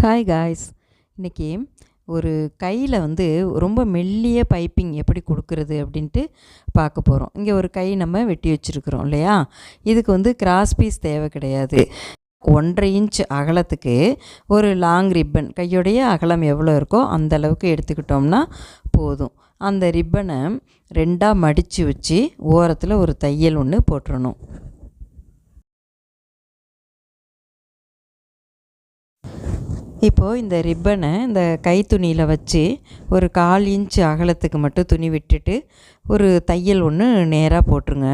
Hi guys இன்றைக்கி ஒரு கையில் வந்து ரொம்ப மெல்லிய பைப்பிங் எப்படி கொடுக்குறது அப்படின்ட்டு பார்க்க போகிறோம் இங்கே ஒரு கை நம்ம வெட்டி வச்சுருக்குறோம் இல்லையா? இதுக்கு வந்து கிராஸ் பீஸ் தேவை கிடையாது. ஒன்றரை இன்ச் அகலத்துக்கு ஒரு லாங் ரிப்பன் கையுடைய அகலம் எவ்வளோ இருக்கோ அந்த அளவுக்கு எடுத்துக்கிட்டோம்னா போதும். அந்த ரிப்பனை ரெண்டாக மடித்து வச்சு ஓரத்தில் ஒரு தையல் ஒன்று போட்டுடணும் இப்போது இந்த ரிப்பனை இந்த கை துணியில் வச்சு ஒரு கால் இன்ச் அகலத்துக்கு மட்டும் துணி விட்டுட்டு ஒரு தையல் ஒன்று நேராக போட்டுருங்க.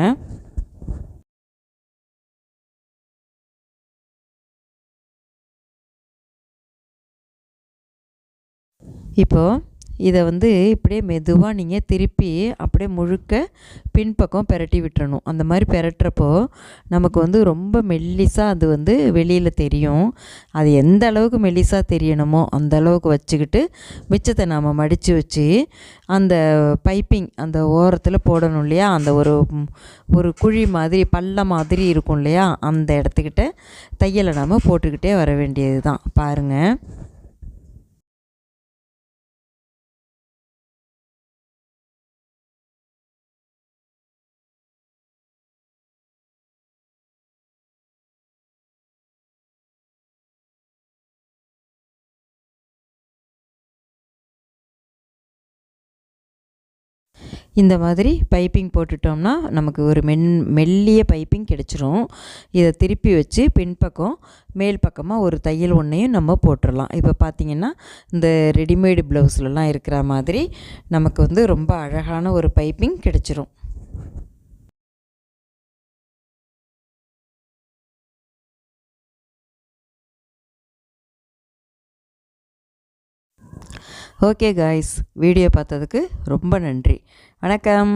இப்போது இதை வந்து இப்படியே மெதுவாக நீங்கள் திருப்பி அப்படியே முழுக்க பின்பக்கம் பெரட்டி விட்டுறணும். அந்த மாதிரி பெரட்டுறப்போ நமக்கு வந்து ரொம்ப மெல்லிசாக அது வந்து வெளியில் தெரியும். அது எந்த அளவுக்கு மெல்லிசாக தெரியணுமோ அந்த அளவுக்கு வச்சுக்கிட்டு மிச்சத்தை நாம் மடித்து வச்சு அந்த பைப்பிங் அந்த ஓரத்தில் போடணும் இல்லையா? அந்த ஒரு ஒரு குழி மாதிரி பள்ள மாதிரி இருக்கும் இல்லையா? அந்த இடத்துக்கிட்ட தையலை நாம் போட்டுக்கிட்டே வர வேண்டியது தான் பாருங்கள் இந்த மாதிரி பைப்பிங் போட்டுட்டோம்னா நமக்கு ஒரு மென் மெல்லிய பைப்பிங் கிடச்சிரும். இதை திருப்பி வச்சு பின்பக்கம் மேல் பக்கமாக ஒரு தையல் ஒன்றையும் நம்ம போட்டுடலாம் இப்போ பார்த்திங்கன்னா இந்த ரெடிமேடு ப்ளவுஸ்லலாம் இருக்கிற மாதிரி நமக்கு வந்து ரொம்ப அழகான ஒரு பைப்பிங் கிடச்சிரும். ஓகே காய்ஸ் வீடியோ பார்த்ததுக்கு ரொம்ப நன்றி. வணக்கம்.